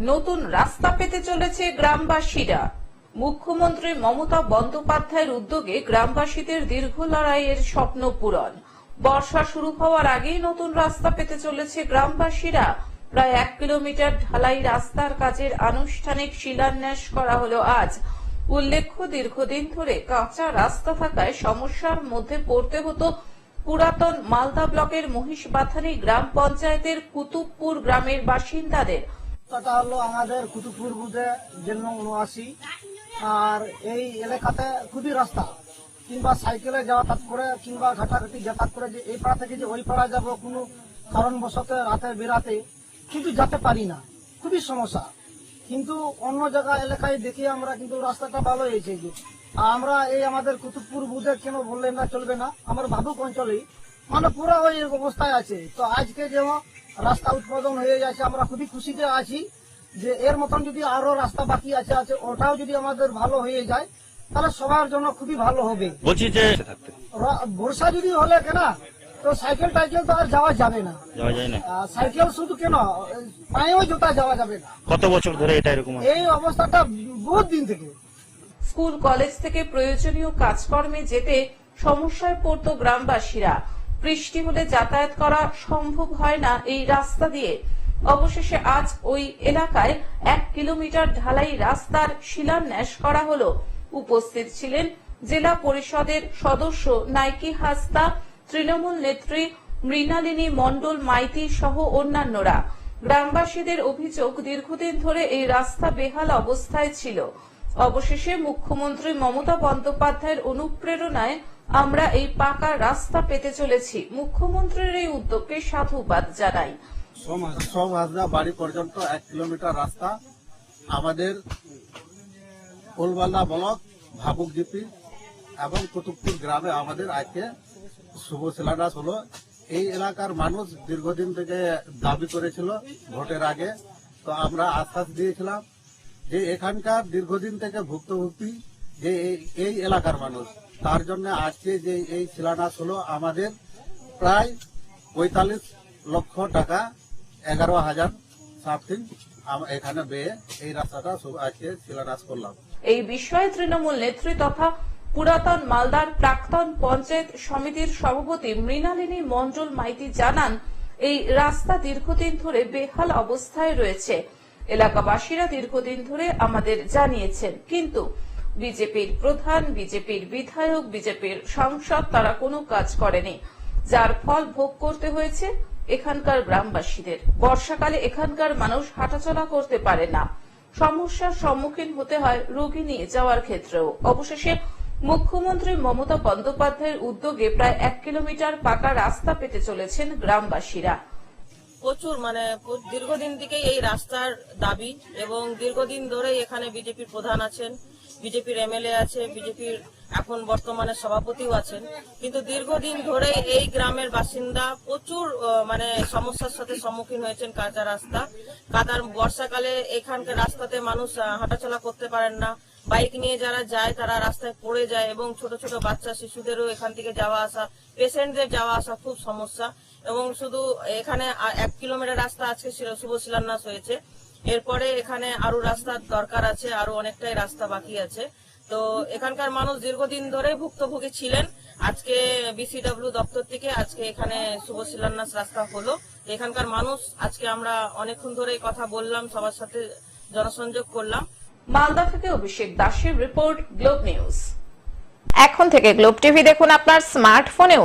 নতুন রাস্তা পেতে চলেছে গ্রামবাসীরা। মুখ্যমন্ত্রী মমতা বন্দ্যোপাধ্যায়ের উদ্যোগে গ্রামবাসীদের দীর্ঘ লড়াইয়ের স্বপ্ন পূরণ। বর্ষা শুরু হওয়ার আগেই নতুন রাস্তা পেতে চলেছে গ্রামবাসীরা। প্রায় এক কিলোমিটার ঢালাই রাস্তার কাজের আনুষ্ঠানিক শিলান্যাস করা হলো আজ। উল্লেখ্য, দীর্ঘদিন ধরে কাঁচা রাস্তা থাকায় সমস্যার মধ্যে পড়তে হতো পুরাতন মালদা ব্লকের মহিষ মহিষবাথানি গ্রাম পঞ্চায়েতের কুতুবপুর গ্রামের বাসিন্দাদের। রাস্তাটা হলো আমাদের কুতুবপুর বুধে জেল নং উনআশি, আর এই এলাকাতে খুবই রাস্তা। কিংবা সাইকেলে যাতায়াত করে, কিংবা ঘাটাঘাটি যাতায়াত করে যে এই পাড়া থেকে যে ওই পাড়া যাব কোনো কারণবশত রাতে বেরাতে কিন্তু যেতে পারি না। খুবই সমস্যা। কিন্তু অন্য জায়গা এলাকায় দেখি আমরা কিন্তু রাস্তাটা ভালো হয়েছে যে। আমরা এই আমাদের কুতুবপুর বুধে কেন বললে না, চলবে না? আমার ভাবুক অঞ্চলেই। মানে পুরো ওই অবস্থায় আছে। তো আজকে যেমন রাস্তা উৎপাদন হয়ে যাচ্ছে আমরা খুবই খুশিতে আছি যে এর মতন যদি আরও রাস্তা বাকি আছে আছে ওটাও যদি আমাদের ভালো হয়ে যায় তাহলে সবার জন্য খুবই ভালো হবে। বলছি যে বর্ষা যদি হলে কেন তো সাইকেল টাইকেল তো আর যাওয়া যাবে না। যাওয়া যায় না। সাইকেল শুধু কেন পায়েও জুতা যাওয়া যাবে না। কত বছর ধরে এটা এরকম এই অবস্থাটা বহুত দিন থেকে। স্কুল কলেজ থেকে প্রয়োজনীয় কাজকর্মে যেতে সমস্যায় পড়ত গ্রামবাসীরা। বৃষ্টি হলে যাতায়াত করা সম্ভব হয় না এই রাস্তা দিয়ে। অবশেষে আজ ওই এলাকায় এক কিলোমিটার ঢালাই রাস্তার শিলান্যাস করা হলো। উপস্থিত ছিলেন জেলা পরিষদের সদস্য নাইকি হাস্তা, তৃণমূল নেত্রী মৃণালিনী মণ্ডল মাইতি সহ অন্যান্যরা। গ্রামবাসীদের অভিযোগ দীর্ঘদিন ধরে এই রাস্তা বেহাল অবস্থায় ছিল। অবশেষে মুখ্যমন্ত্রী মমতা বন্দ্যোপাধ্যায়ের অনুপ্রেরণায় আমরা এই পাকা রাস্তা পেতে চলেছি। মুখ্যমন্ত্রীর এই উদ্যোগকে সাধুবাদ জানাই। বাড়ি পর্যন্ত এক কিলোমিটার রাস্তা। আমাদের কোলবালা ব্লক, ভাবুক এবং কুতুবপুর গ্রামে আমাদের আজকে শুভ শিলান্যাস হলো। এই এলাকার মানুষ দীর্ঘদিন থেকে দাবি করেছিল ভোটের আগে। তো আমরা আশ্বাস দিয়েছিলাম যে এখানকার দীর্ঘদিন থেকে ভুক্তভুক্তি যে এই এলাকার মানুষ তার জন্য আজকে যে এই শিলান্যাস হলো, আমাদের প্রায় পঁয়তাল্লিশ লক্ষ টাকা, এগারো হাজার সামথিং এখানে বেয়ে এই রাস্তাটা আজকে শিলান্যাস করলাম। এই বিষয়ে তৃণমূল নেত্রী তথা পুরাতন মালদার প্রাক্তন পঞ্চায়েত সমিতির সভাপতি মৃণালিনী মন্ডল মাইতি জানান, এই রাস্তা দীর্ঘদিন ধরে বেহাল অবস্থায় রয়েছে। এলাকাবাসীরা দীর্ঘদিন ধরে আমাদের জানিয়েছেন, কিন্তু বিজেপির প্রধান, বিজেপির বিধায়ক, বিজেপির সাংসদ, তারা কোনো কাজ করেনি। যার ফল ভোগ করতে হয়েছে এখানকার গ্রামবাসীদের। বর্ষাকালে এখানকার মানুষ হাঁটাচলা করতে পারে না। সমস্যার সম্মুখীন হতে হয় রোগী নিয়ে যাওয়ার ক্ষেত্রেও। অবশেষে মুখ্যমন্ত্রী মমতা বন্দ্যোপাধ্যায়ের উদ্যোগে প্রায় এক কিলোমিটার পাকা রাস্তা পেতে চলেছেন গ্রামবাসীরা। প্রচুর মানে দীর্ঘদিন থেকেই এই রাস্তার দাবি এবং দীর্ঘদিন ধরেই এখানে বিজেপির প্রধান আছেন। বিজেপির এমএলএ আছে, বিজেপির এখন বর্তমানে সভাপতিও আছেন। কিন্তু দীর্ঘদিন ধরে এই গ্রামের বাসিন্দা প্রচুর মানে সমস্যার সাথে সম্মুখীন হয়েছেন কাঁচা রাস্তা। কাদার বর্ষাকালে এখানকার রাস্তাতে মানুষ হাঁটাচলা করতে পারেন না। বাইক নিয়ে যারা যায় তারা রাস্তায় পড়ে যায় এবং ছোট ছোট বাচ্চা শিশুদেরও এখান থেকে যাওয়া আসা, পেশেন্টদের যাওয়া আসা খুব সমস্যা। এবং শুধু এখানে এক কিলোমিটার রাস্তা আজকে শুভ শিলান্যাস হয়েছে। এরপরে এখানে আরও রাস্তার দরকার আছে আরও অনেকটাই রাস্তা বাকি আছে। তো এখানকার মানুষ দীর্ঘদিন ধরে ভুক্তভোগী ছিলেন। আজকে বিসিডব্লিউ দপ্তর থেকে আজকে এখানে শুভ শিলান্যাস রাস্তা হলো। এখানকার মানুষ আজকে আমরা অনেকক্ষণ ধরে কথা বললাম সবার সাথে জনসংযোগ করলাম। মালদা থেকে অভিষেক দাসের রিপোর্ট গ্লোব নিউজ। এখন থেকে গ্লোব টিভি দেখুন আপনার স্মার্টফোনেও।